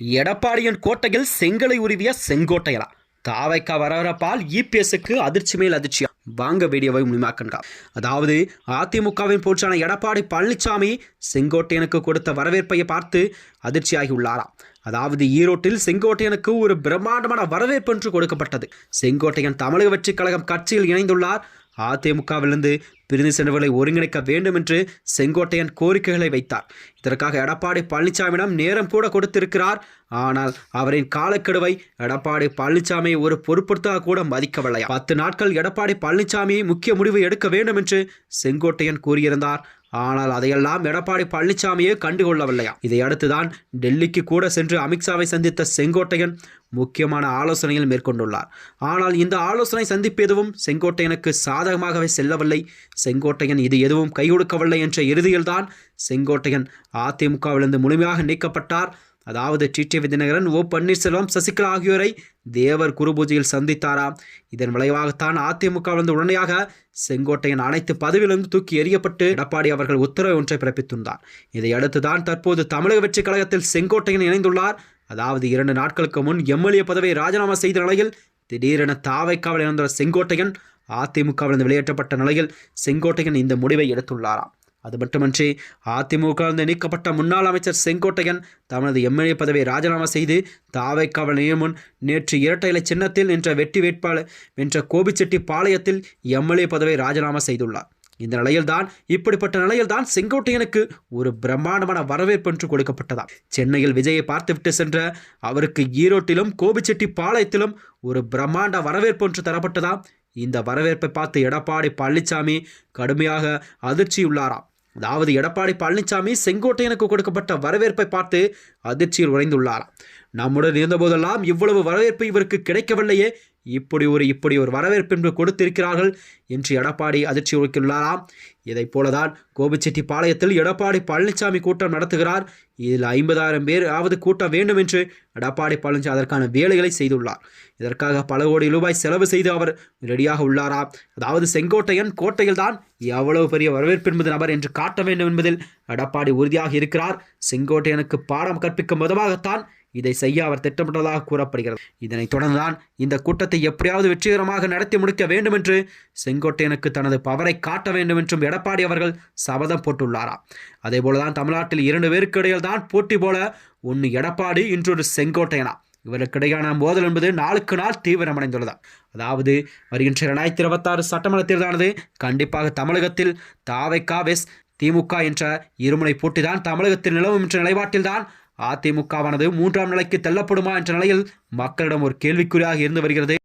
எடப்பாடியின் கோட்டையில் செங்கலை உருவிய செங்கோட்டையலா. தாவைக்கா வரவரப்பால் இபிஎஸ்க்கு அதிர்ச்சி மேல் அதிர்ச்சி. வாங்க வீடியோவை முழுமையாக்கண்டா அதாவது அதிமுகவின் போற்றான எடப்பாடி பழனிசாமி செங்கோட்டையனுக்கு கொடுத்த வரவேற்பையை பார்த்து அதிர்ச்சியாகி உள்ளாராம் அதாவது ஈரோட்டில் செங்கோட்டையனுக்கு ஒரு பிரம்மாண்டமான வரவேற்பு என்று கொடுக்கப்பட்டது. செங்கோட்டையன் தமிழக வெற்றிக் கழகம் கட்சியில் இணைந்துள்ளார். அதிமுகவிலிருந்து பிரிந்து சென்றவர்களை ஒருங்கிணைக்க வேண்டும் என்று செங்கோட்டையன் கோரிக்கைகளை வைத்தார். இதற்காக எடப்பாடி பழனிசாமியிடம் நேரம் கூட கொடுத்திருக்கிறார். ஆனால் அவரின் காலக்கெடுவை எடப்பாடி பழனிசாமி ஒரு பொருட்படுத்தாக கூட மதிக்கவில்லை. பத்து நாட்கள் எடப்பாடி பழனிசாமி முக்கிய முடிவு எடுக்க வேண்டும் என்று செங்கோட்டையன் கூறியிருந்தார். ஆனால் அதையெல்லாம் எடப்பாடி பழனிசாமியே கண்டுகொள்ளவில்லையா? இதையடுத்துதான் டெல்லிக்கு கூட சென்று அமித்ஷாவை சந்தித்த செங்கோட்டையன் முக்கியமான ஆலோசனையில் மேற்கொண்டுள்ளார். ஆனால் இந்த ஆலோசனை சந்திப்பு எதுவும் செங்கோட்டையனுக்கு சாதகமாகவே செல்லவில்லை. செங்கோட்டையன் இது எதுவும் கை கொடுக்கவில்லை என்ற இறுதியில்தான் செங்கோட்டையன் அதிமுகவிலிருந்து முழுமையாக நீக்கப்பட்டார். அதாவது டிடிவி தினகரன் ஓ பன்னீர்செல்வம் சசிகலா ஆகியோரை தேவர் குருபூஜையில் சந்தித்தாராம் இதன் விளைவாகத்தான் அதிமுகவிலிருந்து உடனடியாக செங்கோட்டையின் அனைத்து பதவியிலிருந்து தூக்கி எறியப்பட்டு எடப்பாடி அவர்கள் உத்தரவு ஒன்றை பிறப்பித்துள்ளார். இதையடுத்துதான் தற்போது தமிழக வெற்றி கழகத்தில் செங்கோட்டையன் இணைந்துள்ளார். அதாவது இரண்டு நாட்களுக்கு முன் எம்எல்ஏ பதவியை ராஜினாமா செய்த நிலையில் திடீரென தாவைக்காவில் இணைந்த செங்கோட்டையன் அதிமுகவிலிருந்து வெளியேற்றப்பட்ட நிலையில் செங்கோட்டையன் இந்த முடிவை எடுத்துள்ளாராம். அது மட்டுமன்றி அதிமுக நீக்கப்பட்ட முன்னாள் அமைச்சர் செங்கோட்டையன் தமது எம்எல்ஏ பதவியை ராஜினாமா செய்து தாவைக்காவல் முன் நேற்று இரட்டை இலை சின்னத்தில் என்ற வெற்றி வேட்பாளர் வென்ற கோபிச்செட்டி பாளையத்தில் எம்எல்ஏ பதவியை ராஜினாமா செய்துள்ளார். இந்த நிலையில்தான் இப்படிப்பட்ட நிலையில்தான் செங்கோட்டையனுக்கு ஒரு பிரம்மாண்டமான வரவேற்பு என்று கொடுக்கப்பட்டதாம். சென்னையில் விஜயை பார்த்துவிட்டு சென்ற அவருக்கு ஈரோட்டிலும் கோபிச்செட்டி பாளையத்திலும் ஒரு பிரம்மாண்ட வரவேற்பு ஒன்று தரப்பட்டதாம். இந்த வரவேற்பை பார்த்து எடப்பாடி பழனிசாமி கடுமையாக அதிர்ச்சியுள்ளாராம். அதாவது எடப்பாடி பழனிசாமி செங்கோட்டையனுக்கு கொடுக்கப்பட்ட வரவேற்பை பார்த்து அதிர்ச்சியில் உறைந்துள்ளாராம். நம்முடன் இருந்தபோதெல்லாம் இவ்வளவு வரவேற்பு இவருக்கு கிடைக்கவில்லையே. இப்படி ஒரு இப்படி ஒரு வரவேற்பு என்று கொடுத்திருக்கிறார்கள் என்று எடப்பாடி அதிர்ச்சி உரைத்துள்ளாராம் இதைப் போலதான் கோபிச்செட்டி பாளையத்தில் எடப்பாடி பழனிசாமி கூட்டம் நடத்துகிறார். இதில் ஐம்பதாயிரம் பேர் ஆவது கூட்டம் வேண்டும் என்று எடப்பாடி பழனிசாமி அதற்கான வேலைகளை செய்துள்ளார். இதற்காக பல கோடி ரூபாய் செலவு செய்து அவர் ரெடியாக உள்ளாராம். அதாவது செங்கோட்டையன் கோட்டையில் தான் எவ்வளவு பெரிய வரவேற்பு என்பது நபர் என்று காட்ட வேண்டும் என்பதில் எடப்பாடி உறுதியாக இருக்கிறார். செங்கோட்டையனுக்கு பாடம் கற்பிக்கும் விதமாகத்தான் இதை செய்ய அவர் திட்டமிட்டதாக கூறப்படுகிறது. இதனைத் தொடர்ந்துதான் இந்த கூட்டத்தை எப்படியாவது வெற்றிகரமாக நடத்தி முடிக்க வேண்டும் என்று செங்கோட்டையனுக்கு தனது பவரை காட்ட வேண்டும் என்றும் எடப்பாடி அவர்கள் சபதம் போட்டுள்ளாராம் அதே போலதான் தமிழ்நாட்டில் இரண்டு பேருக்கு இடையில் தான் போட்டி போல ஒன்று எடப்பாடி இன்றொரு செங்கோட்டையனா. இவருக்கிடையான மோதல் என்பது நாளுக்கு நாள் தீவிரமடைந்துள்ளது. அதாவது வருகின்ற இரண்டாயிரத்தி இருபத்தாறு சட்டமன்ற தேர்தலானது கண்டிப்பாக தமிழகத்தில் தாவைக்கா வெஸ் திமுக என்ற இருமுனை போட்டிதான் தமிழகத்தில் நிலவும் என்ற நிலைப்பாட்டில்தான் அதிமுகவானது மூன்றாம் நிலைக்கு தள்ளப்படுமா என்ற நிலையில் மக்களிடம் ஒரு கேள்விக்குறியாக இருந்து வருகிறது.